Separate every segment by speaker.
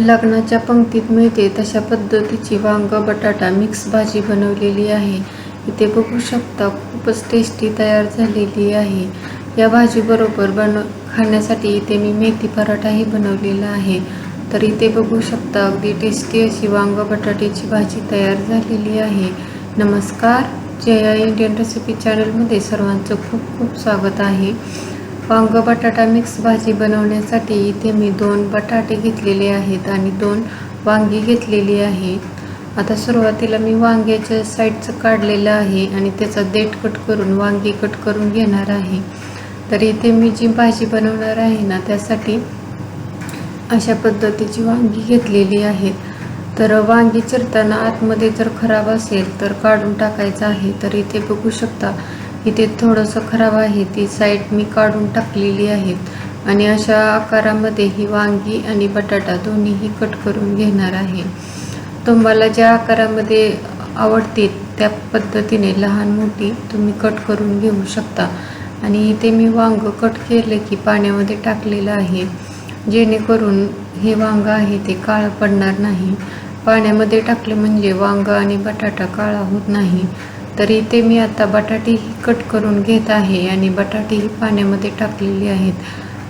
Speaker 1: लग्नाच्या पंक्तीत मिळते तशा पद्धतीची वांग बटाटा मिक्स भाजी बनवलेली आहे. इथे बघू शकता खूपच टेस्टी तयार झालेली आहे. या भाजीबरोबर बन खाण्यासाठी इथे मी मेथी पराठाही बनवलेला आहे. तर इथे बघू शकता अगदी टेस्टी अशी वांग बटाट्याची भाजी तयार झालेली आहे. नमस्कार. जया इंडियन रेसिपी चॅनलमध्ये सर्वांचं खूप खूप स्वागत आहे. वांग बटाटा मिक्स भाजी बनवण्यासाठी इथे मी दोन बटाटे घेतलेले आहेत आणि दोन वांगी घेतलेली आहेत आता सुरुवातीला मी वांग्याच्या साईडचं काढलेलं आहे आणि त्याचा देठ कट करून वांगी कट करून घेणार आहे. तर इथे मी जी भाजी बनवणार आहे ना त्यासाठी अशा पद्धतीची वांगी घेतलेली आहेत तर वांगी चिरताना आतमध्ये जर खराब असेल तर काढून टाकायचं आहे. तर इथे बघू शकता इथे थोडंसं खराब आहे. ती साईड मी काढून टाकलेली आहेत आणि अशा आकारामध्ये ही वांगी आणि बटाटा दोन्हीही कट करून घेणार आहे. तुम्हाला ज्या आकारामध्ये आवडतील त्या पद्धतीने लहान मोठी तुम्ही कट करून घेऊ शकता. आणि इथे मी वांग कट केले की पाण्यामध्ये टाकलेलं आहे. जेणेकरून हे वांग आहे ते काळं पडणार नाही. पाण्यामध्ये टाकले म्हणजे वांग आणि बटाटा काळा होत नाही. तर इथे मी आता बटाटेही कट करून घेत आहे आणि बटाटेही पाण्यामध्ये टाकलेली आहेत.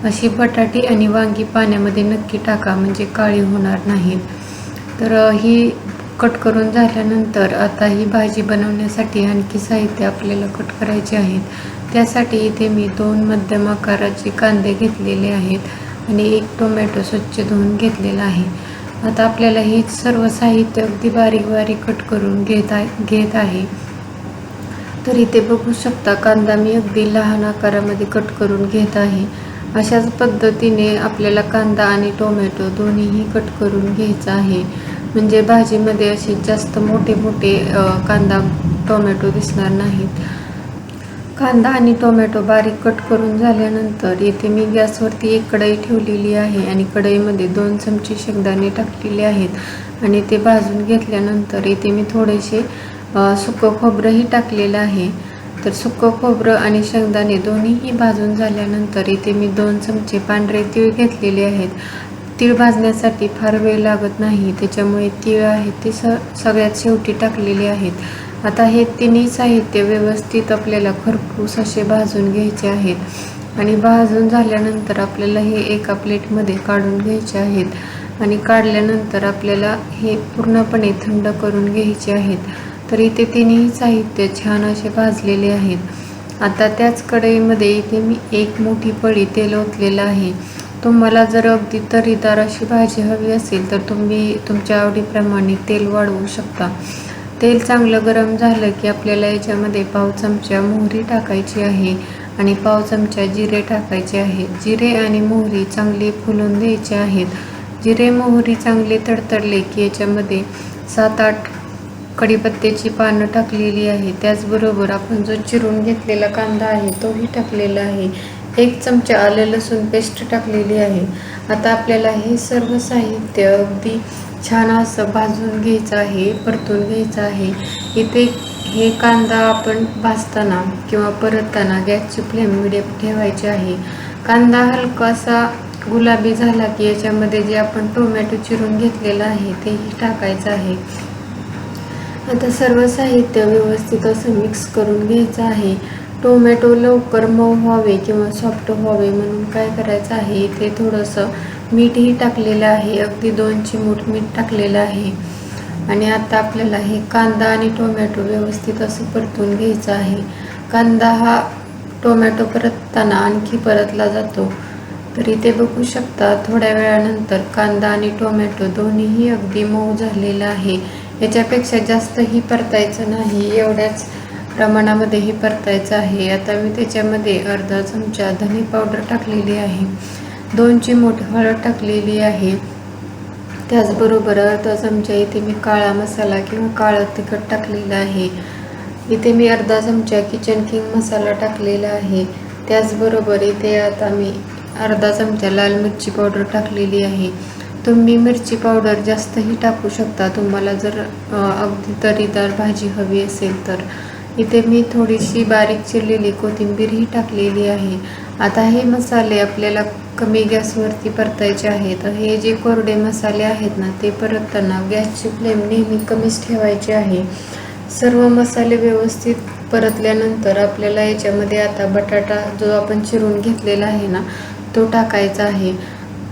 Speaker 1: अशी बटाटी आणि वांगी पाण्यामध्ये नक्की टाका म्हणजे काळी होणार नाहीत. तर ही कट करून झाल्यानंतर आता ही भाजी बनवण्यासाठी आणखी साहित्य आपल्याला कट करायचे आहेत. त्यासाठी इथे मी दोन मध्यम आकाराचे कांदे घेतलेले आहेत आणि एक टोमॅटो स्वच्छ धुवून घेतलेला आहे. आता आपल्याला हे सर्व साहित्य अगदी बारीक बारीक कट करून घेत आहे घेत आहे. तर इथे बघू शकता कांदा मी अगदी लहान आकारामध्ये कट करून घेत आहे. अशाच पद्धतीने आपल्याला कांदा आणि टोमॅटो दोन्हीही कट करून घ्यायचं आहे. म्हणजे भाजीमध्ये असे जास्त मोठे मोठे कांदा टोमॅटो दिसणार नाहीत. कांदा आणि टोमॅटो बारीक कट करून झाल्यानंतर येथे मी गॅसवरती एक कढई ठेवलेली आहे आणि कढईमध्ये दोन चमचे शेंगदाणे टाकलेले आहेत. आणि ते भाजून घेतल्यानंतर इथे मी थोडेसे सुकं खोबरंही टाकलेलं आहे. तर सुकं खोबरं आणि शेंगदाणे दोन्हीही भाजून झाल्यानंतर इथे मी दोन चमचे पांढरे तीळ घेतलेले आहेत. तीळ भाजण्यासाठी फार वेळ लागत नाही त्याच्यामुळे तीळ आहेत ते स सगळ्यात शेवटी टाकलेले आहेत. आता हे तिन्ही साहित्य व्यवस्थित आपल्याला खरपूस असे भाजून घ्यायचे आहेत. आणि भाजून झाल्यानंतर आपल्याला हे एका प्लेटमध्ये काढून घ्यायचे आहेत. आणि काढल्यानंतर आपल्याला हे पूर्णपणे थंड करून घ्यायचे आहेत. तर इथे तिन्ही साहित्य छान असे भाजलेले आहेत. आता त्याच कढईमध्ये इथे मी एक मोठी पळी तेल ओतलेलं आहे. तुम्हाला जर अगदी तरीदार अशी भाजी हवी असेल तर तुम्ही तुमच्या आवडीप्रमाणे तेल वाढवू शकता. तेल चांगलं गरम झालं की आपल्याला याच्यामध्ये पाव चमचा मोहरी टाकायची आहे आणि पाव चमचा जिरे टाकायचे आहे जिरे आणि मोहरी चांगली फुलून द्यायचे आहेत. जिरे मोहरी चांगले तडतडले की याच्यामध्ये सात आठ कढीपत्त्याची पानं टाकलेली आहे. त्याचबरोबर आपण जो चिरून घेतलेला कांदा आहे तोही टाकलेला आहे. एक चमचा आलं लसूण पेस्ट टाकलेली आहे. आता आपल्याला हे सर्व साहित्य अगदी छान असं भाजून घ्यायचं आहे परतून घ्यायचं आहे. इथे हे कांदा आपण भाजताना किंवा परतताना गॅसची फ्लेम मिडियम ठेवायची आहे. कांदा हलकासा गुलाबी झाला की याच्यामध्ये जे आपण टोमॅटो चिरून घेतलेलं आहे तेही टाकायचं आहे. आता सर्व साहित्य व्यवस्थित असं मिक्स करून घ्यायचं आहे. टोमॅटो लवकर मऊ व्हावे किंवा सॉफ्ट व्हावे म्हणून काय करायचं आहे इथे थोडंसं मीठही टाकलेलं आहे. अगदी दोन चिमूट मीठ टाकलेलं आहे. आणि आता आपल्याला हे कांदा आणि टोमॅटो व्यवस्थित असं परतून घ्यायचं आहे. कांदा हा टोमॅटो परतताना आणखी परतला जातो. तर इथे बघू शकता थोड्या वेळानंतर कांदा आणि टोमॅटो दोन्हीही अगदी मऊ झालेलं आहे. याच्यापेक्षा जास्तही परतायचं नाही एवढ्याच प्रमाणामध्येही परतायचं आहे. आता मी त्याच्यामध्ये अर्धा चमचा धने पावडर टाकलेली आहे. दोन चिमूट हळद टाकलेली आहे. त्याचबरोबर अर्धा चमचा इथे मी काळा मसाला किंवा काळं तिखट टाकलेलं आहे. इथे मी अर्धा चमचा किचन किंग मसाला टाकलेला आहे. त्याचबरोबर इथे आता मी अर्धा चमचा लाल मिरची पावडर टाकलेली आहे. तुम्ही मिरची पावडर जास्तही टाकू शकता. तुम्हाला जर अगदी तरीदार भाजी हवी असेल तर. इथे मी थोडीशी बारीक चिरलेली कोथिंबीरही टाकलेली आहे. आता हे मसाले आपल्याला कमी गॅसवरती परतायचे आहेत. हे जे कोरडे मसाले आहेत ना ते परतताना गॅसची फ्लेम नेहमी कमीच ठेवायची आहे. सर्व मसाले व्यवस्थित परतल्यानंतर आपल्याला याच्यामध्ये आता बटाटा जो आपण चिरून घेतलेला आहे ना तो टाकायचा आहे.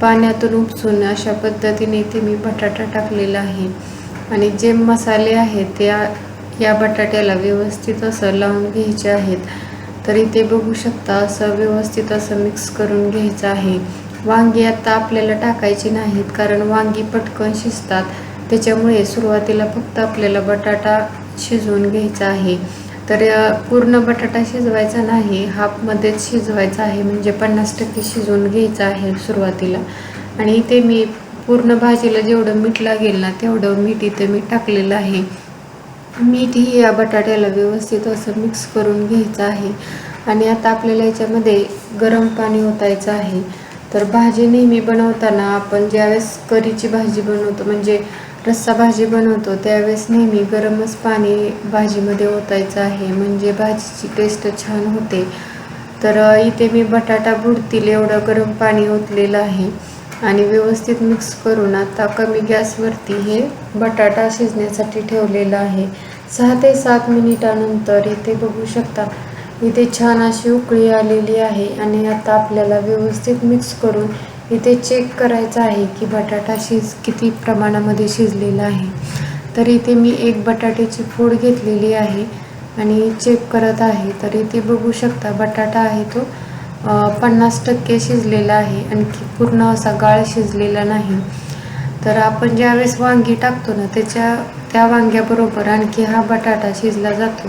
Speaker 1: पाण्यातून उपसून अशा पद्धतीने इथे मी बटाटा टाकलेला आहे. आणि जे मसाले आहेत त्या या बटाट्याला व्यवस्थित असं लावून घ्यायचे आहेत. तर इथे बघू शकता असं व्यवस्थित असं मिक्स करून घ्यायचं आहे. वांगी आता आपल्याला टाकायची नाहीत कारण वांगी पटकन शिजतात. त्याच्यामुळे सुरुवातीला फक्त आपल्याला बटाटा शिजवून घ्यायचा आहे. तर पूर्ण बटाटा शिजवायचा नाही. हाफमध्येच शिजवायचा आहे. म्हणजे पन्नास टक्के शिजवून घ्यायचा आहे सुरुवातीला. आणि इथे मी पूर्ण भाजीला जेवढं मीठ लागेल ना तेवढं मीठ इथे मी टाकलेलं आहे. मीठ ही या बटाट्याला व्यवस्थित असं मिक्स करून घ्यायचं आहे. आणि आता आपल्याला याच्यामध्ये गरम पाणी ओतायचं आहे. तर भाजी नेहमी बनवताना आपण ज्यावेळेस करीची भाजी बनवतो म्हणजे रस्सा भाजी बनवतो. त्यावेळेस नेहमी गरमच पाणी भाजीमध्ये ओतायचं आहे. म्हणजे भाजीची टेस्ट छान होते. तर इथे मी बटाटा बुडतील एवढं गरम पाणी ओतलेलं आहे. आणि व्यवस्थित मिक्स करून आता कमी गॅसवरती हे बटाटा शिजण्यासाठी ठेवलेलं आहे. सहा ते सात मिनिटानंतर इथे बघू शकता इथे छान अशी उकळी आलेली आहे. आणि आता आपल्याला व्यवस्थित मिक्स करून इथे चेक करायचं आहे की बटाटा शिज किती प्रमाणामध्ये शिजलेला आहे. तर इथे मी एक बटाट्याची फोड घेतलेली आहे आणि चेक करत आहे. तर इथे बघू शकता बटाटा आहे तो पन्नास टक्के शिजलेला आहे. आणखी पूर्ण असा गाळ शिजलेला नाही. तर आपण ज्यावेळेस वांगी टाकतो ना त्याच्या त्या वांग्याबरोबर आणखी हा बटाटा शिजला जातो.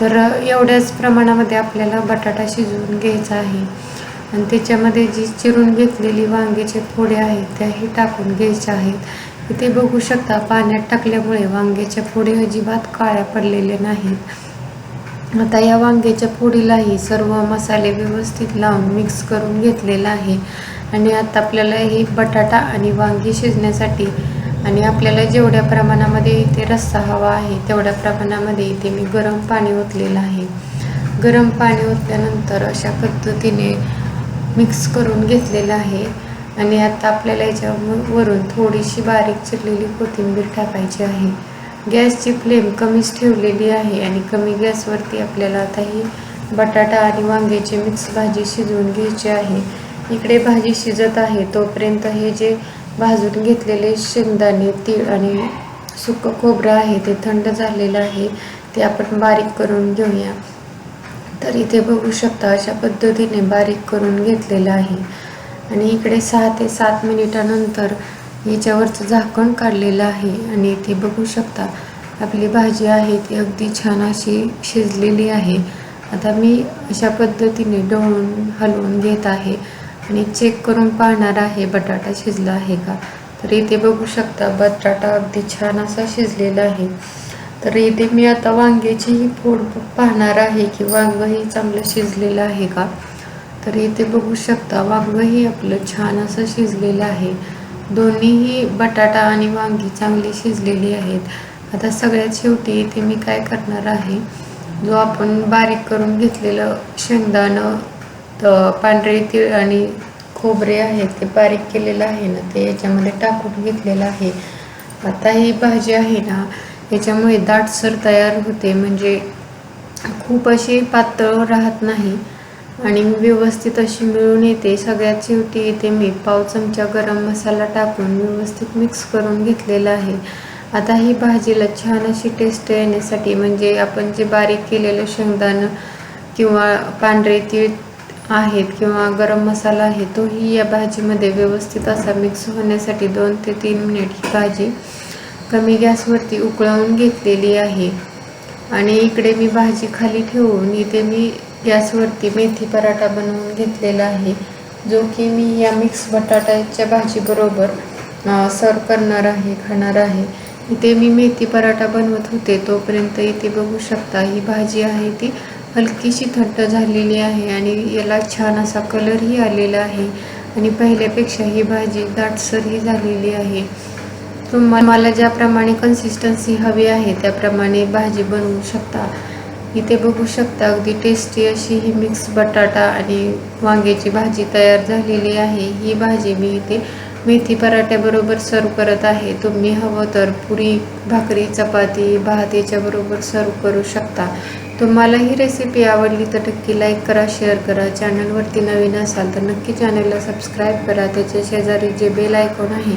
Speaker 1: तर एवढ्याच प्रमाणामध्ये आपल्याला बटाटा शिजवून घ्यायचा आहे. आणि त्याच्यामध्ये जी चिरून घेतलेली वांग्याचे फोडे आहेत त्याही टाकून घ्यायच्या आहेत. इथे बघू शकता पाण्यात टाकल्यामुळे वांग्याच्या फोडे अजिबात काळ्या पडलेल्या नाहीत. आता या वांग्याच्या फोडीलाही सर्व मसाले व्यवस्थित लावून मिक्स करून घेतलेला आहे. आणि आता आपल्याला हे बटाटा आणि वांगी शिजण्यासाठी आणि आपल्याला जेवढ्या प्रमाणामध्ये इथे रस्सा हवा आहे तेवढ्या प्रमाणामध्ये इथे मी गरम पाणी ओतलेलं आहे. गरम पाणी ओतल्यानंतर अशा पद्धतीने मिक्स करून घेतलेलं आहे. आणि आता आपल्याला याच्या वरून थोडीशी बारीक चिरलेली कोथिंबीर टाकायची आहे. गॅसची फ्लेम कमीच ठेवलेली आहे आणि कमी गॅसवरती आपल्याला आता ही बटाटा आणि वांग्याची मिक्स भाजी शिजवून घ्यायची आहे. इकडे भाजी शिजत आहे तोपर्यंत हे जे भाजून घेतलेले शेंगदाणे तीळ आणि सुकं खोबरं आहे ते थंड झालेलं आहे ते आपण बारीक करून घेऊया. तर इथे बघू शकता अशा पद्धतीने बारीक करून घेतलेलं आहे. आणि इकडे सहा ते सात मिनिटानंतर याच्यावरचं झाकण काढलेलं आहे आणि इथे बघू शकता. आपली भाजी आहे ती अगदी छान अशी शिजलेली आहे. आता मी अशा पद्धतीने डवळून हलवून घेत आहे आणि चेक करून पाहणार आहे बटाटा शिजला आहे का. तर इथे बघू शकता बटाटा अगदी छान असा शिजलेला आहे. तर इथे मी आता वांग्याचीही फोड पाहणार आहे की वांगही चांगलं शिजलेलं आहे का? तर इथे बघू शकता वांगंही आपलं छान असं शिजलेलं आहे. दोन्हीही बटाटा आणि वांगी चांगली शिजलेली आहेत. आता सगळ्यात शेवटी इथे मी काय करणार आहे? जो आपण बारीक करून घेतलेलं शेंगदाणं पांढरे तीळ आणि खोबरे आहेत ते बारीक केलेलं आहे ना ते याच्यामध्ये टाकून घेतलेलं आहे. आता ही भाजी आहे ना याच्यामुळे दाटसर तयार होते. म्हणजे खूप अशी पातळ राहत नाही. आणि व्यवस्थित अशी मिळून येते. सगळ्यात शेवटी इथे मी. पाव चमचा गरम मसाला टाकून व्यवस्थित मिक्स करून घेतलेला आहे. आता ही भाजीला छान अशी टेस्ट येण्यासाठी म्हणजे आपण जे बारीक केलेलं शेंगदाणं किंवा पांढरे तीळ आहेत किंवा गरम मसाला आहे तोही या भाजीमध्ये व्यवस्थित असा मिक्स होण्यासाठी दोन ते तीन मिनिट ही भाजी कमी गॅसवरती उकळवून घेतलेली आहे. आणि इकडे मी भाजी खाली ठेवून इथे मी गॅसवरती मेथी पराठा बनवून घेतलेला आहे जो की मी या मिक्स बटाट्याच्या भाजीबरोबर सर्व करणार आहे खाणार आहे. इथे मी मेथी पराठा बनवत होते तोपर्यंत इथे बघू शकता ही भाजी आहे ती हलकीशी थंड झालेली आहे आणि याला छान असा कलरही आलेला आहे. आणि पहिल्यापेक्षा ही भाजी दाटसरही झालेली आहे. तुम्हाला ज्याप्रमाणे कन्सिस्टन्सी हवी आहे त्याप्रमाणे भाजी बनवू शकता. इथे बघू शकता अगदी टेस्टी अशी ही मिक्स बटाटा आणि वांग्याची भाजी तयार झालेली आहे. ही भाजी मी इथे मेथी पराठ्याबरोबर सर्व करत आहे. तुम्ही हवं तर पुरी भाकरी चपाती भात याच्याबरोबर सर्व करू शकता. तुम्हाला ही रेसिपी आवडली तर नक्की लाईक करा शेअर करा. चॅनलवरती नवीन असाल तर नक्की चॅनलला सबस्क्राईब करा. त्याच्या शेजारी जे बेल आयकॉन आहे